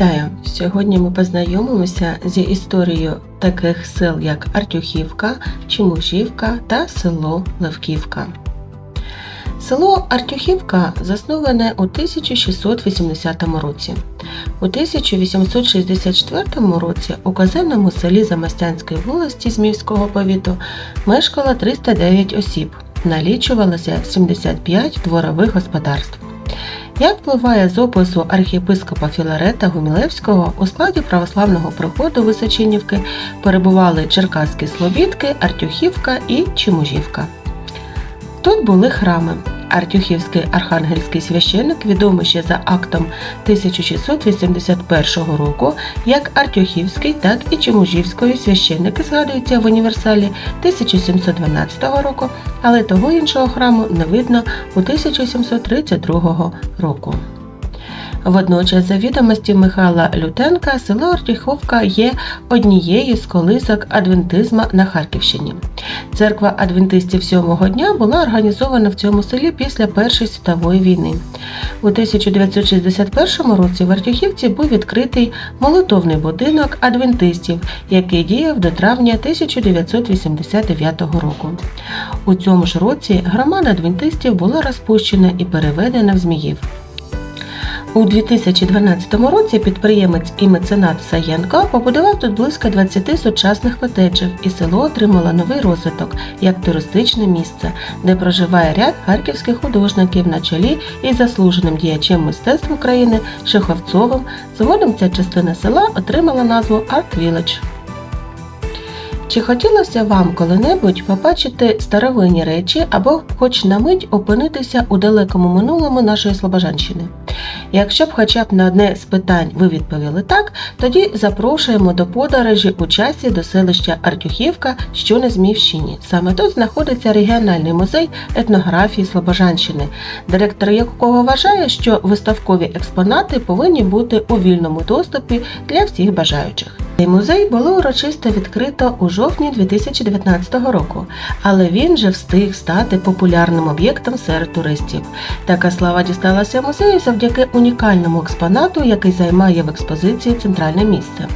Вітаю! Сьогодні ми познайомимося зі історією таких сел, як Артюхівка, Чимужівка та село Левківка. Село Артюхівка засноване у 1680 році. У 1864 році у казенному селі Замостянської волості Зміївського повіту мешкало 309 осіб, налічувалося 75 дворових господарств. Як впливає з опису архієпископа Філарета Гумілевського, у складі православного приходу Височинівки перебували Черкаські Слобідки, Артюхівка і Чимужівка. Тут були храми. Артюхівський архангельський священник, відомий ще за актом 1681 року, як Артюхівський, так і Чемужівської священники згадуються в універсалі 1712 року, але того іншого храму не видно у 1732 року. Водночас, за відомості Михайла Лютенка, село Артюховка є однією з колисок адвентизма на Харківщині. Церква адвентистів сьомого дня була організована в цьому селі після Першої світової війни. У 1961 році в Артюхівці був відкритий молитовний будинок адвентистів, який діяв до травня 1989 року. У цьому ж році громада адвентистів була розпущена і переведена в Зміїв. У 2012 році підприємець і меценат Саєнко побудував тут близько 20 сучасних котеджів, і село отримало новий розвиток як туристичне місце, де проживає ряд харківських художників на чолі із заслуженим діячем мистецтв України Шеховцовим. Згодом ця частина села отримала назву Арт Village. Чи хотілося вам коли-небудь побачити старовинні речі або хоч на мить опинитися у далекому минулому нашої Слобожанщини? Якщо б хоча б на одне з питань ви відповіли так, тоді запрошуємо до подорожі у часі до селища Артюхівка, що на Зміївщині. Саме тут знаходиться регіональний музей етнографії Слобожанщини, директор якого вважає, що виставкові експонати повинні бути у вільному доступі для всіх бажаючих. Цей музей було урочисто відкрито у жовтні 2019 року, але він вже встиг стати популярним об'єктом серед туристів. Така слава дісталася музею завдяки унікальному експонату, який займає в експозиції центральне місце.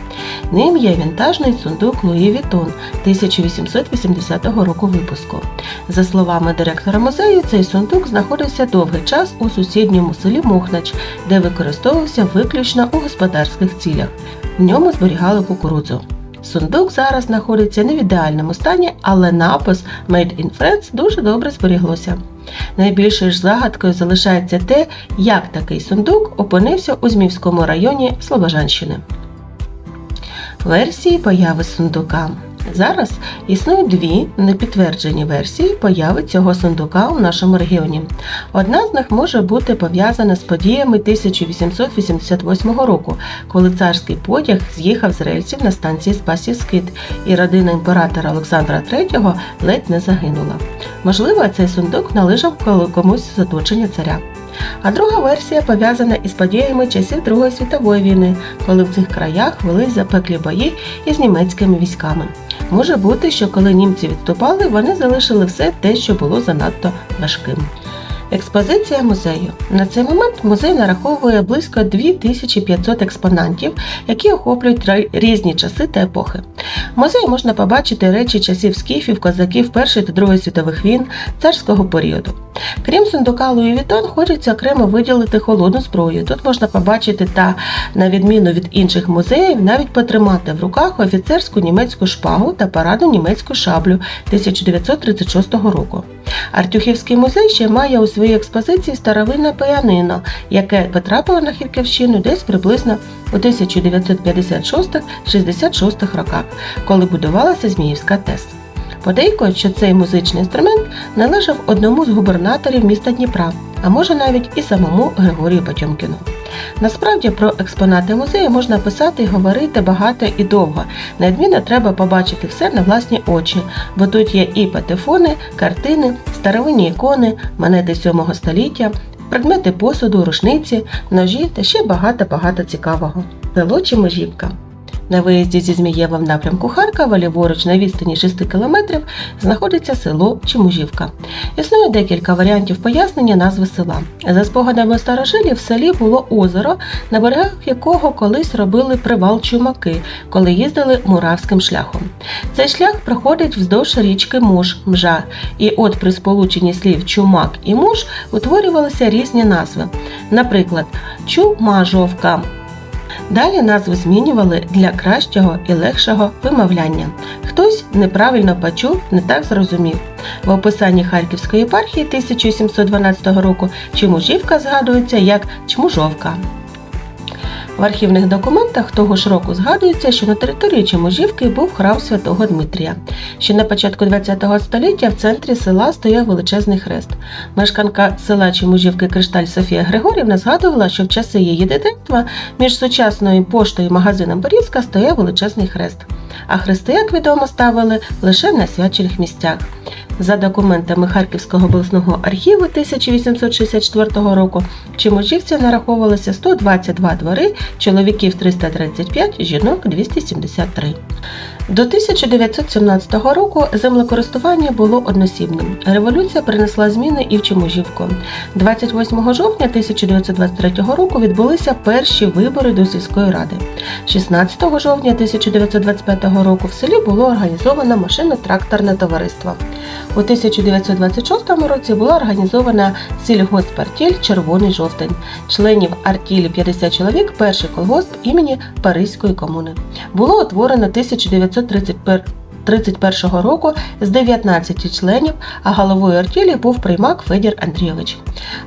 Ним є вінтажний сундук Луї Вітон 1880 року випуску. За словами директора музею, цей сундук знаходився довгий час у сусідньому селі Мохнач, де використовувався виключно у господарських цілях. В ньому зберігали кукурудзу. Сундук зараз знаходиться не в ідеальному стані, але напис Made in France дуже добре зберіглося. Найбільшою ж загадкою залишається те, як такий сундук опинився у Змівському районі Слобожанщини. Версії появи сундука. Зараз існують дві непідтверджені версії появи цього сундука у нашому регіоні. Одна з них може бути пов'язана з подіями 1888 року, коли царський потяг з'їхав з рельсів на станції Спасів Скит, і родина імператора Олександра III ледь не загинула. Можливо, цей сундук належав комусь з оточення царя. А друга версія пов'язана із подіями часів Другої світової війни, коли в цих краях велись запеклі бої із німецькими військами. Може бути, що коли німці відступали, вони залишили все те, що було занадто важким. Експозиція музею. На цей момент музей нараховує близько 2500 експонантів, які охоплюють різні часи та епохи. В музеї можна побачити речі часів скіфів, козаків Першої та Другої світових війн, царського періоду. Крім сундука Луї Вітон, хочеться окремо виділити холодну зброю. Тут можна побачити та, на відміну від інших музеїв, навіть потримати в руках офіцерську німецьку шпагу та парадну німецьку шаблю 1936 року. Артюхівський музей ще має у своїй експозиції старовинне піанино, яке потрапило на Харківщину десь приблизно у 1956-66 роках, коли будувалася Зміївська ТЕС. Подейкують, що цей музичний інструмент належав одному з губернаторів міста Дніпра, а може навіть і самому Григорію Потьомкіну. Насправді про експонати музею можна писати і говорити багато і довго. Неодмінно треба побачити все на власні очі, бо тут є і патефони, картини, старовинні ікони, монети 7 століття, предмети посуду, рушниці, ножі та ще багато-багато цікавого. Село Чиможівка. На виїзді зі Змієва в напрямку Харкова, ліворуч на відстані 6 кілометрів, знаходиться село Чемужівка. Існує декілька варіантів пояснення назви села. За спогадами старожилів, в селі було озеро, на берегах якого колись робили привал чумаки, коли їздили муравським шляхом. Цей шлях проходить вздовж річки Муж, Мжа, і от при сполученні слів чумак і муж утворювалися різні назви. Наприклад, Чумажовка. Далі назву змінювали для кращого і легшого вимовляння. Хтось неправильно почув, не так зрозумів. В описанні Харківської єпархії 1712 року Чмужівка згадується як Чмужовка. В архівних документах того ж року згадується, що на території Чеможівки був храм святого Дмитрія. Ще на початку ХХ століття в центрі села стояв величезний хрест. Мешканка села Чеможівки Кришталь Софія Григорівна згадувала, що в часи її дитинства між сучасною поштою і магазином Борізька стояв величезний хрест. А хрести, як відомо, ставили лише на свячених місцях. За документами Харківського обласного архіву 1864 року в Чеможівці нараховувалося 122 двори, чоловіків 335, жінок 273. До 1917 року землекористування було односібним. Революція принесла зміни і в Чеможівку. 28 жовтня 1923 року відбулися перші вибори до сільської ради. 16 жовтня 1925 року в селі було організовано машинно-тракторне товариство. У 1926 році була організована сільгоспартіль Червоний жовтень. Членів артілі 50 чоловік, перший колгосп імені Паризької комуни. Було утворено 1931 31 року з 19 членів, а головою артілі був приймак Федір Андрійович.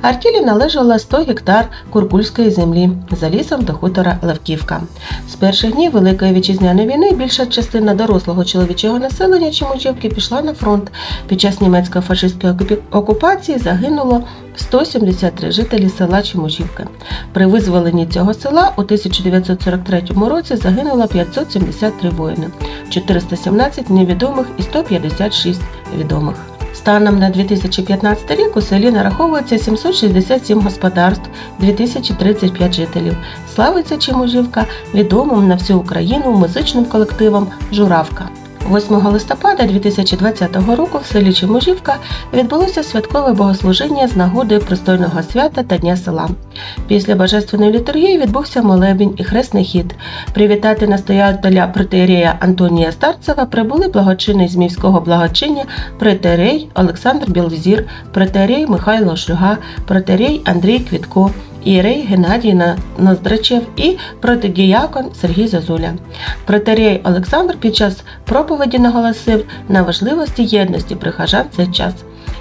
Артілі належало 100 гектар куркульської землі за лісом до хутора Левківка. З перших днів Великої вітчизняної війни більша частина дорослого чоловічого населення Чемучівки пішла на фронт. Під час німецько-фашистської окупації загинуло 173 жителі села Чемужівка. При визволенні цього села у 1943 році загинуло 573 воїни, 417 невідомих і 156 відомих. Станом на 2015 рік у селі нараховується 767 господарств, 2035 жителів. Славиться Чеможівка відомим на всю Україну музичним колективом Журавка. 8 листопада 2020 року в селі Чеможівка відбулося святкове богослужіння з нагоди пристойного свята та Дня села. Після божественної літургії відбувся молебень і хресний хід. Привітати настоятеля протерея Антонія Старцева прибули благочинний з міського благочиння протерей Олександр Білвзір, протерей Михайло Шуга, протерей Андрій Квітко, ієрей Геннадій наздрачев і протидіякон Сергій Зазуля. Протерей Олександр під час проповіді наголосив на важливості єдності прихожан в цей час.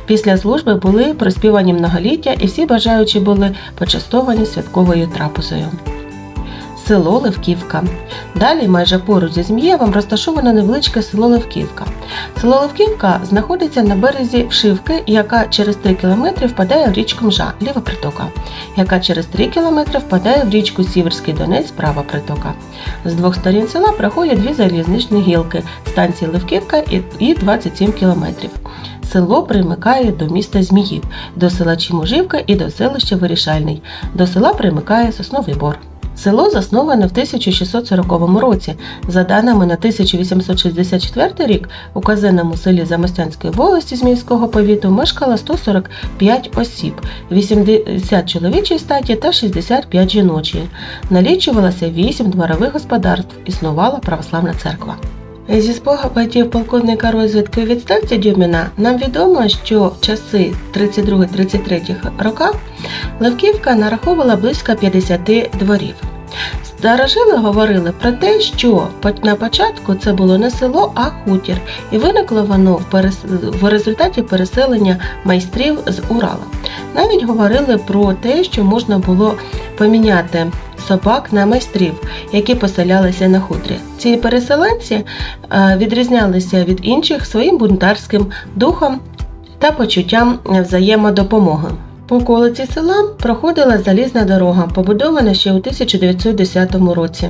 Після служби були проспівані многоліття і всі бажаючі були почастовані святковою трапезою. Село Левківка. Далі, майже поруч зі Змієвом, розташоване невеличке село Левківка. Село Левківка знаходиться на березі Вшивки, яка через 3 кілометри впадає в річку Мжа, ліва притока, яка через 3 кілометри впадає в річку Сіверський Донець, права притока. З двох сторін села проходять дві залізничні гілки станції Левківка і- і 27 кілометрів. Село примикає до міста Зміїв, до села Чіможівка і до селища Вирішальний. До села примикає Сосновий Бор. Село засноване в 1640 році. За даними на 1864 рік, у казенному селі Замостянської волості Зміївського повіту мешкало 145 осіб, 80 чоловічої статі та 65 жіночої. Налічувалося 8 дворових господарств, існувала православна церква. Зі спогадів полковника розвідки відставці Дюміна нам відомо, що в часи 32-33 роках Левківка нараховувала близько 50 дворів. Старожили говорили про те, що на початку це було не село, а хутір, і виникло воно в результаті переселення майстрів з Урала. Навіть говорили про те, що можна було поміняти собак на майстрів, які поселялися на хутрі. Ці переселенці е, відрізнялися від інших своїм бунтарським духом та почуттям взаємодопомоги. По околиці села проходила залізна дорога, побудована ще у 1910 році.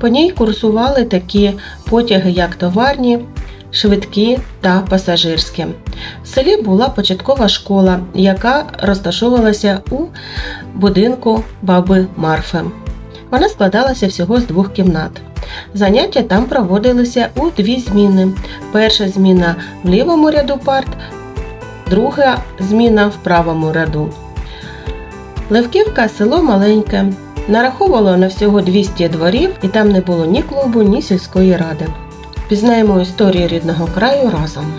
По ній курсували такі потяги, як товарні, швидкі та пасажирські. В селі була початкова школа, яка розташовувалася у будинку баби Марфи. Вона складалася всього з двох кімнат. Заняття там проводилися у дві зміни. Перша зміна в лівому ряду парт, друга зміна в правому ряду. Левківка село маленьке. Нараховувало на всього 200 дворів, і там не було ні клубу, ні сільської ради. Пізнаємо історію рідного краю разом.